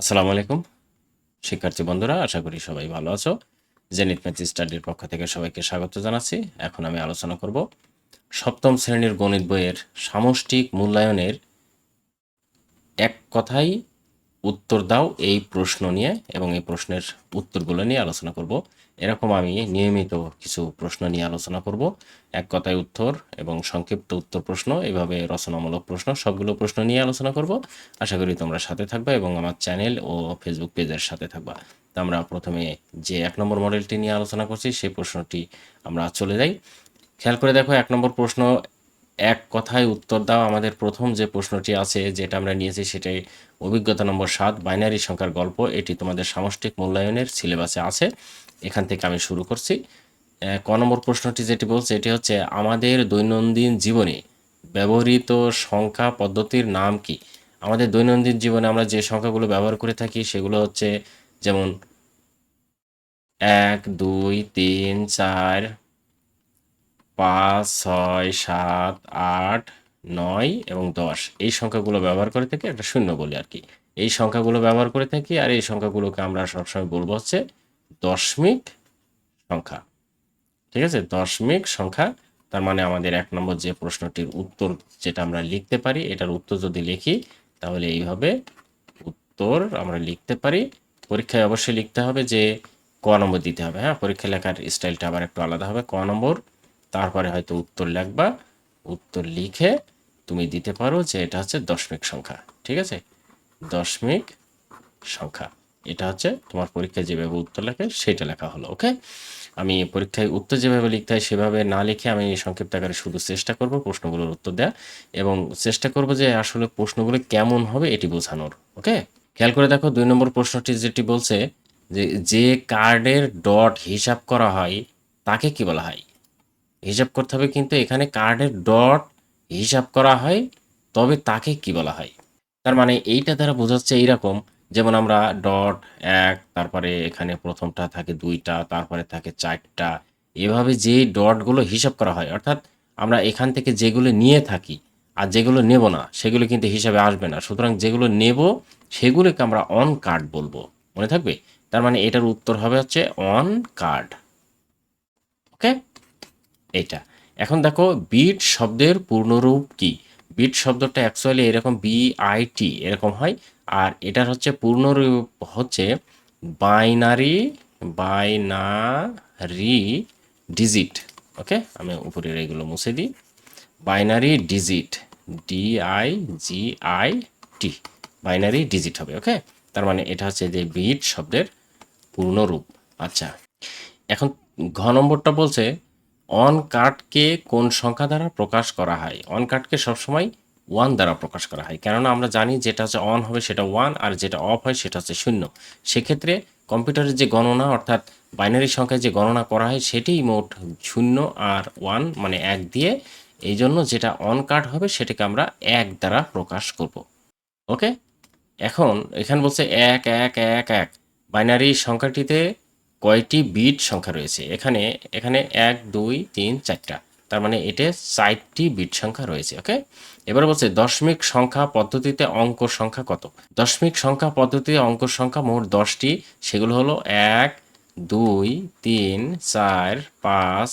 আসসালামু আলাইকুম শিক্ষার্থী বন্ধুরা, আশা করি সবাই ভালো আছো। জেনিট ম্যাথ স্টাডির পক্ষ থেকে সবাইকে স্বাগত জানাচ্ছি। এখন আমি আলোচনা করব সপ্তম শ্রেণির গণিত বইয়ের সামষ্টিক মূল্যায়নের এক কথাই উত্তর দাও এই প্রশ্ন নিয়ে এবং এই প্রশ্নের উত্তরগুলো নিয়ে আলোচনা করব। এরকম আমি নিয়মিত কিছু প্রশ্ন নিয়ে আলোচনা করব। এক কথায় উত্তর এবং সংক্ষিপ্ত উত্তর প্রশ্ন, এভাবে রচনামূলক প্রশ্ন, সবগুলো প্রশ্ন নিয়ে আলোচনা করব। আশা করি তোমরা সাথে থাকবে এবং আমার চ্যানেল ও ফেসবুক পেজের সাথে থাকবা। তো আমরা প্রথমে যে এক নম্বর মডেলটি নিয়ে আলোচনা করছি, সেই প্রশ্নটি আমরা চলে যাই। খেয়াল করে দেখো, এক নম্বর প্রশ্ন এক কথায় উত্তর দাও। আমাদের প্রথম যে প্রশ্নটি আছে, যেটা আমরা নিয়েছি, সেটাই অভিজ্ঞতা নম্বর সাত, বাইনারি সংখ্যার গল্প। এটি তোমাদের সামষ্টিক মূল্যায়নের সিলেবাসে আছে। এখান থেকে আমি শুরু করছি। ক নম্বর প্রশ্নটি যেটি বলছে, এটি হচ্ছে, আমাদের দৈনন্দিন জীবনে ব্যবহৃত সংখ্যা পদ্ধতির নাম কি? আমাদের দৈনন্দিন জীবনে আমরা যে সংখ্যাগুলো ব্যবহার করে থাকি, সেগুলো হচ্ছে, যেমন, এক, দুই, তিন, চার পাঁচ, ছয়, সাত, আট, নয় এবং দশ। এই সংখ্যাগুলো ব্যবহার করে থাকি একটা শূন্য বলি আর কি। এই সংখ্যাগুলো ব্যবহার করে থাকি আর এই সংখ্যাগুলোকে আমরা সবসময় বলব হচ্ছে দশমিক সংখ্যা। ঠিক আছে? দশমিক সংখ্যা, তার মানে আমাদের এক নম্বর যে প্রশ্নটির উত্তর যেটা আমরা লিখতে পারি, এটার উত্তর যদি লিখি, তাহলে এইভাবে উত্তর আমরা লিখতে পারি। পরীক্ষায় অবশ্যই লিখতে হবে যে ক নম্বর দিতে হবে হ্যাঁ? পরীক্ষা লেখার স্টাইলটা আবার একটু আলাদা হবে। ক নম্বর তারপরে হয়তো উত্তর লিখবা, উত্তর লিখে তুমি দিতে পারো যে এটা হচ্ছে দশমিক সংখ্যা, ঠিক আছে? দশমিক সংখ্যা, এটা হচ্ছে তোমার পরীক্ষায় যেভাবে উত্তর লেখে সেটা লেখা হলো, ওকে? আমি পরীক্ষায় উত্তর যেভাবে লিখতে হয় সেভাবে না লিখে আমি সংক্ষিপ্ত আকারে শুধু চেষ্টা করব প্রশ্নগুলোর উত্তর দেওয়া এবং চেষ্টা করব যে আসলে প্রশ্নগুলো কেমন হবে এটি বোঝানোর, ওকে? খেয়াল করে দেখো দুই নম্বর প্রশ্নটি যেটি বলছে যে যে কার্ডের ডট হিসাব করা হয়, তাকে কি বলা হয়? হিসাব করতে হবে কিন্তু এখানে কার্ডের ডট হিসাব করা হয়, তবে তাকে কি বলা হয়? তার মানে এইটা দ্বারা বোঝাচ্ছে এইরকম, যেমন আমরা ডট এক, তারপরে এখানে প্রথমটা থাকে দুইটা, তারপরে থাকে চারটা, এভাবে যে ডটগুলো হিসাব করা হয়, অর্থাৎ আমরা এখান থেকে যেগুলো নিয়ে থাকি আর যেগুলো নেব না, সেগুলো কিন্তু হিসাবে আসবে না। সুতরাং যেগুলো নেব, সেগুলোকে আমরা অন কার্ড বলব। মনে থাকবে? তার মানে এটার উত্তর হবে হচ্ছে অন কার্ড ওকে এইটা এখন দেখো বিট শব্দের পূর্ণরূপ কি? বিট শব্দটা অ্যাকচুয়ালি এরকম বি আই টি এরকম হয়। আর এটার হচ্ছে পূর্ণরূপ হচ্ছে বাইনারি বাইনারি ডিজিট ওকে আমি উপরের এগুলো মুছে দিই। Binary digit D I G I T binary digit হবে ওকে তার মানে এটা হচ্ছে যে বিট শব্দের পূর্ণরূপ। আচ্ছা। এখন ঘ নম্বরটা বলছে অন কার্ডকে কোন সংখ্যা দ্বারা প্রকাশ করা হয়? অন কার্ডকে সবসময় ওয়ান দ্বারা প্রকাশ করা হয়। কেননা আমরা জানি যেটা হচ্ছে অন হবে সেটা ওয়ান আর যেটা অফ হয় সেটা হচ্ছে শূন্য। সেক্ষেত্রে কম্পিউটারের যে গণনা অর্থাৎ বাইনারি সংখ্যায় যে গণনা করা হয় সেটাই মোট শূন্য আর ওয়ান মানে এক দিয়ে এই জন্য যেটা অন কার্ড হবে সেটাকে আমরা এক দ্বারা প্রকাশ করব। ওকে এখন এখানে বলছে এক এক এক এক। বাইনারি সংখ্যাটিতে কয়টি বিট সংখ্যা রয়েছে? এখানে এখানে এক, দুই, তিন, চারটা। তার মানে এটা চারটি বিট সংখ্যা রয়েছে, ওকে? এবার বলছে, দশমিক সংখ্যা পদ্ধতিতে অঙ্ক সংখ্যা কত? দশমিক সংখ্যা পদ্ধতিতে অঙ্ক সংখ্যা মোট দশটি, সেগুলো হলো এক, দুই, তিন, চার, পাঁচ,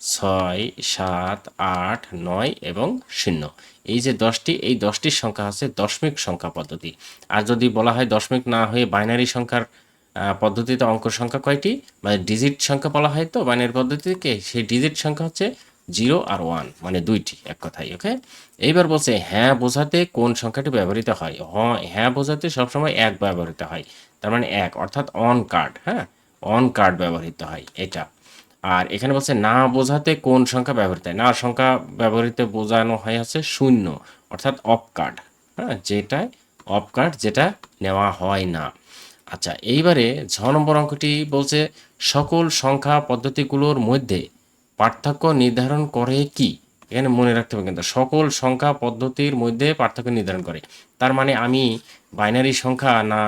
ছয়, সাত, আট, নয় এবং শূন্য। এই যে দশটি, এই দশটির সংখ্যা হচ্ছে দশমিক সংখ্যা পদ্ধতি। আর যদি বলা হয় দশমিক না হয়ে বাইনারি সংখ্যার পদ্ধতিতে অঙ্ক সংখ্যা কয়টি? মানে ডিজিট সংখ্যা বলা হয় তো? বাইনারি পদ্ধতিকে সেই ডিজিট সংখ্যা হচ্ছে জিরো আর ওয়ান মানে দুইটি এক কথাই ওকে এইবার বলছে হ্যাঁ বোঝাতে কোন সংখ্যাটি ব্যবহৃত হয়? হ্যাঁ বোঝাতে সবসময় এক ব্যবহৃত হয়। তার মানে এক, অর্থাৎ অন কার্ড হ্যাঁ? অন কার্ড ব্যবহৃত হয় এটা। আর এখানে বলছে, না বোঝাতে কোন সংখ্যা ব্যবহৃত হয়? না, সংখ্যা ব্যবহৃত বোঝানো হয় হচ্ছে শূন্য, অর্থাৎ অফ কার্ড হ্যাঁ? যেটায় অফ কার্ড যেটা নেওয়া হয় না। আচ্ছা এইবারে ছ নম্বর অঙ্কটি বলছে, সকল সংখ্যা পদ্ধতিগুলোর মধ্যে পার্থক্য নির্ধারণ করে কি? এখানে মনে রাখতে হবে কিন্তু, সকল সংখ্যা পদ্ধতির মধ্যে পার্থক্য নির্ধারণ করে। তার মানে আমি বাইনারি সংখ্যা না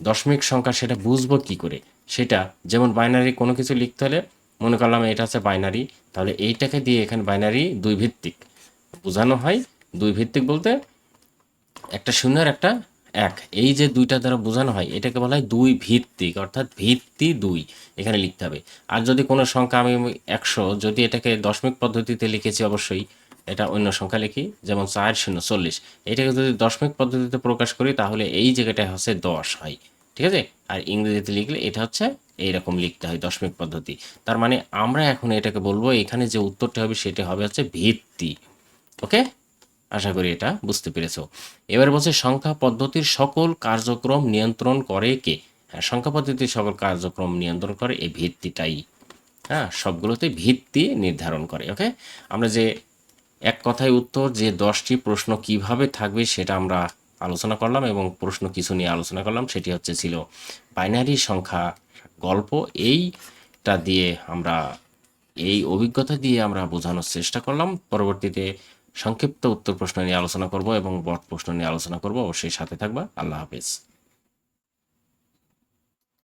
দশমিক সংখ্যা সেটা বুঝব কি করে? সেটা যেমন বাইনারি কোনো কিছু লিখতে হলে মনে করলাম এটা হচ্ছে বাইনারি, তাহলে এইটাকে দিয়ে এখানে বাইনারি দুই ভিত্তিক বোঝানো হয়। দুই ভিত্তিক বলতে একটা শূন্য আর একটা এক, এই যে দুইটা দ্বারা বোঝানো হয়, এটাকে বলা হয় দুই ভিত্তিক, অর্থাৎ ভিত্তি দুই এখানে লিখতে হবে। আর যদি কোনো সংখ্যা আমি একশো, যদি এটাকে দশমিক পদ্ধতিতে লিখেছি অবশ্যই, এটা অন্য সংখ্যা লিখি, যেমন চার শূন্য চল্লিশ। এটাকে যদি দশমিক পদ্ধতিতে প্রকাশ করি, তাহলে এই জায়গাটা হচ্ছে দশ হয়, ঠিক আছে? আর ইংরেজিতে লিখলে এটা হচ্ছে এইরকম লিখতে হয়, দশমিক পদ্ধতি। তার মানে আমরা এখন এটাকে বলব, এখানে যে উত্তরটা হবে, সেটা হবে হচ্ছে ভিত্তি, ওকে? আশা করি এটা বুঝতে পেরেছ। এবার বলছে, সংখ্যা পদ্ধতির সকল কার্যক্রম নিয়ন্ত্রণ করে কে? হ্যাঁ সংখ্যা পদ্ধতির সকল কার্যক্রম নিয়ন্ত্রণ করে এই ভিত্তিটাই। হ্যাঁ সবগুলোতে ভিত্তি নির্ধারণ করে, ওকে? আমরা যে এক কথায় উত্তর, যে দশটি প্রশ্ন কীভাবে থাকবে সেটা আমরা আলোচনা করলাম এবং প্রশ্ন কিছু নিয়ে আলোচনা করলাম, সেটি হচ্ছে ছিল বাইনারি সংখ্যা গল্প। এইটা দিয়ে আমরা, এই অভিজ্ঞতা দিয়ে আমরা বোঝানোর চেষ্টা করলাম। পরবর্তীতে সংক্ষিপ্ত উত্তর প্রশ্ন নিয়ে আলোচনা করব এবং বট প্রশ্ন নিয়ে আলোচনা করব। অবশ্যই সাথে থাকবা। আল্লাহ হাফেজ।